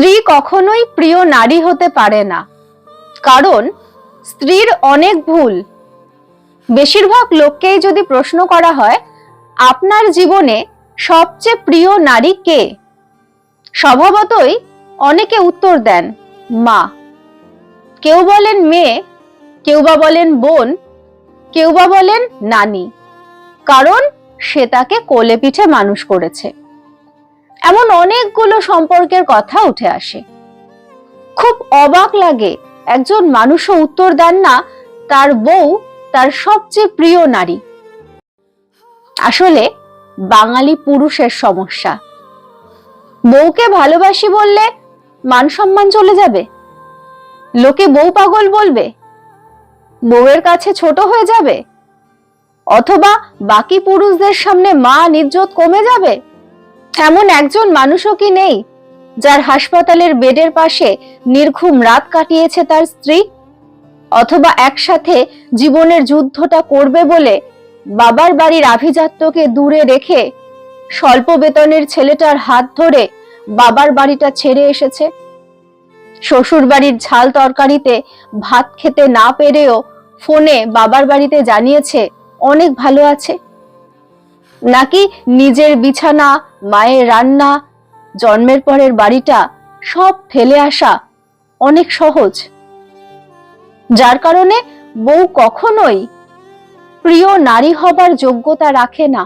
স্ত্রী কখনোই প্রিয় নারী হতে পারে না। কারণ, স্ত্রীর অনেক ভুল। বেশিরভাগ লোককেই যদি প্রশ্ন করা হয়, আপনার জীবনে সবচেয়ে প্রিয় নারী কে? স্বভাবতই অনেকে উত্তর দেন, মা। কেউ বলেন মেয়ে, কেউ বা বলেন বোন, কেউ বা বলেন নানি। কারণ, সে তাকে কোলে পিঠে মানুষ করেছে। এমন অনেকগুলো সম্পর্কের কথা উঠে আসে। খুব অবাক লাগে একজন মানুষও উত্তর দেন না, তার বউ তার সবচেয়ে প্রিয় নারী। আসলে বাঙালি পুরুষের সমস্যা। বউকে ভালোবাসি বললে মান সম্মান চলে যাবে? লোকে বউ পাগল বলবে? বউয়ের কাছে ছোট হয়ে যাবে? অথবা বাকি পুরুষদের সামনে মা ইজ্জত কমে যাবে? এমন একজন মানুষও কি নেই, যার হাসপাতালের বেডের পাশে নির্ঘুম রাত কাটিয়েছে তার স্ত্রী? অথবা একসাথে জীবনের যুদ্ধটা করবে বলে বাবার বাড়ির আভিজাত্যকে দূরে রেখে স্বল্প বেতনের ছেলেটার হাত ধরে বাবার বাড়িটা ছেড়ে এসেছে? শ্বশুর বাড়ির ঝাল তরকারিতে ভাত খেতে না পেরেও ফোনে বাবার বাড়িতে জানিয়েছে, অনেক ভালো আছে। নাকি নিজের বিছানা, মায়ের রান্না, জন্মের পরের বাড়িটা সব ফেলে আসা অনেক সহজ। যার কারণে বউ কখনোই প্রিয় নারী হবার যোগ্যতা রাখে না।